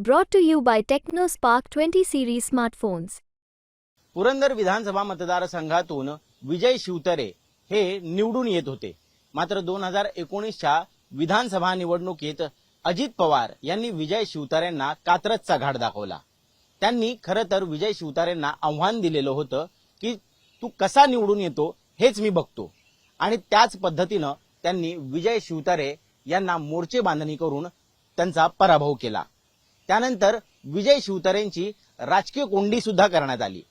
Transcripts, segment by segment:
Brought to you by TechnoSpark 20 series smartphones. Purandar विधानसभा मतदारसंघातून विजय शिवतरे हे निवडून येत होते. मात्र दोन हजार एकोणीसच्या विधानसभा निवडणुकीत अजित पवार यांनी विजय शिवतारेंना कात्रजचा घाट दाखवला. त्यांनी खरं तर विजय शिवतारेंना आव्हान दिलेलं होतं की तू कसा निवडून येतो हेच मी बघतो. आणि त्याच पद्धतीनं त्यांनी विजय शिवतारे यांना मोर्चे बांधणी करून त्यांचा पराभव केला. त्यानंतर विजय शिवतरेंची राजकीय कोंडी सुद्धा करण्यात आली.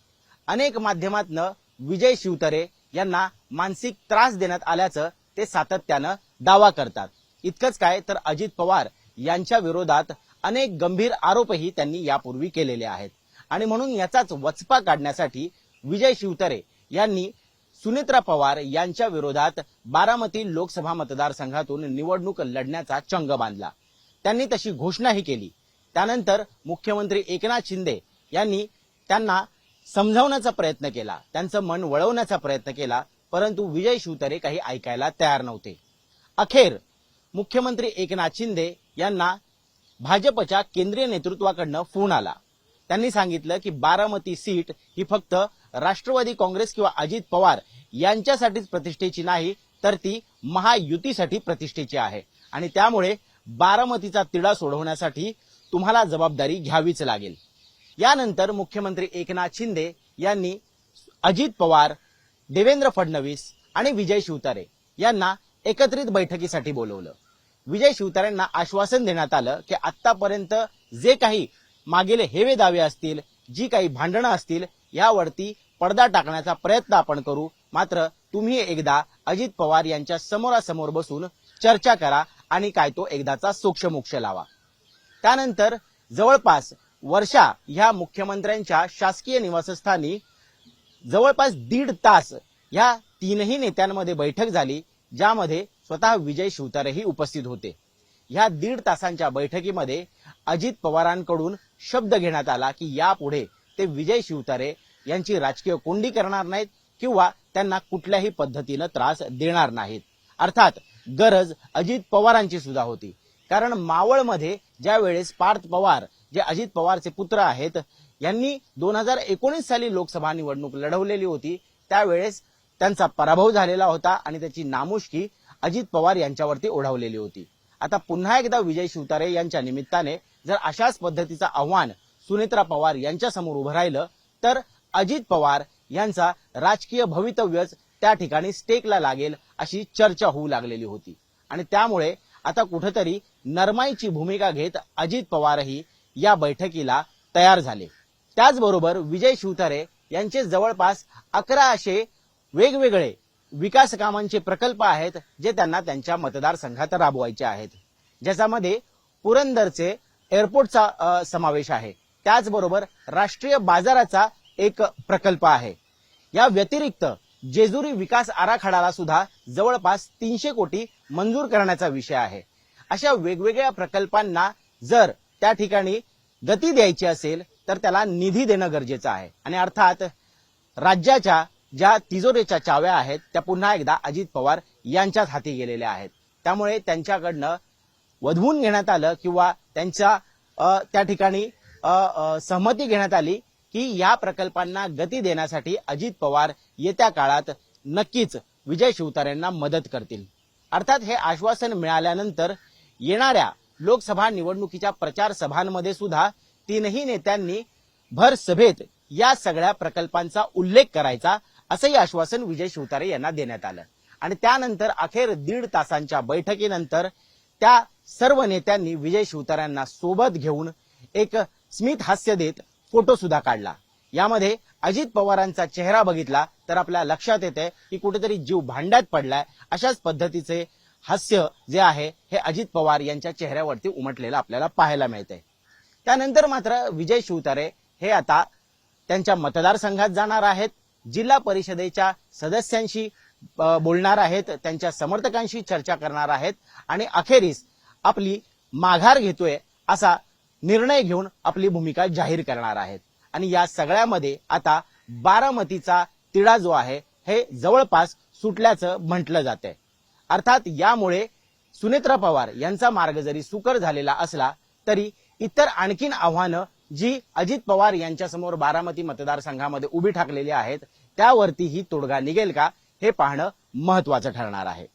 अनेक माध्यमातनं विजय शिवतरे यांना मानसिक त्रास देण्यात आल्याचं ते सातत्यानं दावा करतात. इतकंच काय तर अजित पवार यांच्या विरोधात अनेक गंभीर आरोपही त्यांनी यापूर्वी केलेले आहेत. आणि म्हणून याचाच वचपा काढण्यासाठी विजय शिवतरे यांनी सुनेत्रा पवार यांच्या विरोधात बारामती लोकसभा मतदारसंघातून निवडणूक लढण्याचा चंग बांधला. त्यांनी तशी घोषणाही केली. त्यानंतर मुख्यमंत्री एकनाथ शिंदे यांनी त्यांना समजावण्याचा प्रयत्न केला. त्यांचं मन वळवण्याचा प्रयत्न केला परंतु विजय शिवतरे काही ऐकायला तयार नव्हते. अखेर मुख्यमंत्री एकनाथ शिंदे यांना भाजपच्या केंद्रीय नेतृत्वाकडनं फोन आला. त्यांनी सांगितलं की बारामती सीट ही फक्त राष्ट्रवादी काँग्रेस किंवा अजित पवार यांच्यासाठीच प्रतिष्ठेची नाही तर ती महायुतीसाठी प्रतिष्ठेची आहे. आणि त्यामुळे बारामतीचा तिढा सोडवण्यासाठी तुम्हाला जबाबदारी घ्यावीच लागेल. यानंतर मुख्यमंत्री एकनाथ शिंदे यांनी अजित पवार देवेंद्र फडणवीस आणि विजय शिवतारे यांना एकत्रित बैठकीसाठी बोलवलं. विजय शिवतारेंना आश्वासन देण्यात आलं की आतापर्यंत जे काही मागील हेवे दावे असतील जी काही भांडणं असतील यावरती पडदा टाकण्याचा प्रयत्न आपण करू. मात्र तुम्ही एकदा अजित पवार यांच्या समोरासमोर बसून चर्चा करा आणि काय तो एकदाचा सोक्षमोक्ष लावा. त्यानंतर जवळपास वर्षा ह्या मुख्यमंत्र्यांच्या शासकीय निवासस्थानी जवळपास दीड तास ह्या तीनही नेत्यांमध्ये बैठक झाली ज्यामध्ये स्वतः विजय शिवतारेही उपस्थित होते. ह्या दीड तासांच्या बैठकीमध्ये अजित पवारांकडून शब्द घेण्यात आला की यापुढे ते विजय शिवतारे यांची राजकीय कोंडी करणार नाहीत किंवा त्यांना कुठल्याही पद्धतीनं त्रास देणार नाहीत. अर्थात गरज अजित पवारांची सुद्धा होती. कारण मावळमध्ये ज्यावेळेस पार्थ पवार जे अजित पवारचे पुत्र आहेत यांनी दोन हजार एकोणीस साली लोकसभा निवडणूक लढवलेली होती. त्यावेळेस त्यांचा पराभव झालेला होता आणि त्याची नामुष्की अजित पवार यांच्यावरती ओढावलेली होती. आता पुन्हा एकदा विजय शिवतारे यांच्या निमित्ताने जर अशाच पद्धतीचं आव्हान सुनेत्रा पवार यांच्या समोर उभं राहिलं तर अजित पवार यांचा राजकीय भवितव्यच त्या ठिकाणी स्टेकला लागेल अशी चर्चा होऊ लागलेली होती. आणि त्यामुळे आता कुठेतरी नरमाईची भूमिका घेत अजित पवारही या बैठकीला तयार झाले. त्याचबरोबर विजय शिवतारे यांचे जवळपास अकरा असे वेगवेगळे विकास कामांचे प्रकल्प आहेत जे त्यांना त्यांच्या मतदारसंघात राबवायचे आहेत. ज्याच्यामध्ये पुरंदरचे एअरपोर्टचा समावेश आहे. त्याचबरोबर राष्ट्रीय बाजाराचा एक प्रकल्प आहे. या व्यतिरिक्त जेजुरी विकास आराखड्याला सुद्धा जवळपास तीनशे कोटी मंजूर करण्याचा विषय आहे. अशा वेगवेगळ्या प्रकल्पांना जर त्या ठिकाणी गती द्यायची असेल तर त्याला निधी देणं गरजेचं आहे. आणि अर्थात राज्याच्या ज्या तिजोरीच्या चाव्या आहेत त्या पुन्हा एकदा अजित पवार यांच्याच हाती गेलेल्या आहेत. त्यामुळे त्यांच्याकडनं वधवून घेण्यात आलं किंवा त्यांच्या त्या ठिकाणी सहमती घेण्यात आली की या प्रकल्पांना गती देण्यासाठी अजित पवार येत्या काळात नक्कीच विजय शिवतारेंना मदत करतील. अर्थात हे आश्वासन मिळाल्यानंतर येणाऱ्या लोकसभा निवडणुकीच्या प्रचार सभांमध्ये सुद्धा तीनही नेत्यांनी भर सभेत या सगळ्या प्रकल्पांचा उल्लेख करायचा असंही आश्वासन विजय शिवतारे यांना देण्यात आलं. आणि त्यानंतर अखेर दीड तासांच्या बैठकीनंतर त्या सर्व नेत्यांनी विजय शिवतारांना सोबत घेऊन एक स्मित हास्य देत फोटो सुद्धा काढला. यामध्ये अजित पवारांचा चेहरा बघितला तर आपल्या लक्षात येते की कुठेतरी जीव भांड्यात पडलाय. अशाच पद्धतीचे हास्य जे आहे हे अजित पवार यांच्या चेहऱ्यावरती उमटलेलं आपल्याला पाहायला मिळतंय. त्यानंतर मात्र विजय शिवतारे हे आता त्यांच्या मतदारसंघात जाणार आहेत. जिल्हा परिषदेच्या सदस्यांशी बोलणार आहेत त्यांच्या समर्थकांशी चर्चा करणार आहेत आणि अखेरीस आपली माघार घेतोय असा निर्णय घेऊन आपली भूमिका जाहीर करणार आहेत. आणि या सगळ्यामध्ये आता बारामतीचा तिढा जो आहे हे जवळपास सुटल्याचं म्हटलं जात आहे अर्थात यामुळे सुनेत्रा पवार यांचा मार्ग जरी सुकर झालेला असला तरी इतर आणखीन आव्हानं जी अजित पवार यांच्यासमोर बारामती मतदारसंघामध्ये उभी ठाकलेली आहेत त्यावरती ही तोडगा निघेल का हे पाहणं महत्वाचं ठरणार आहे.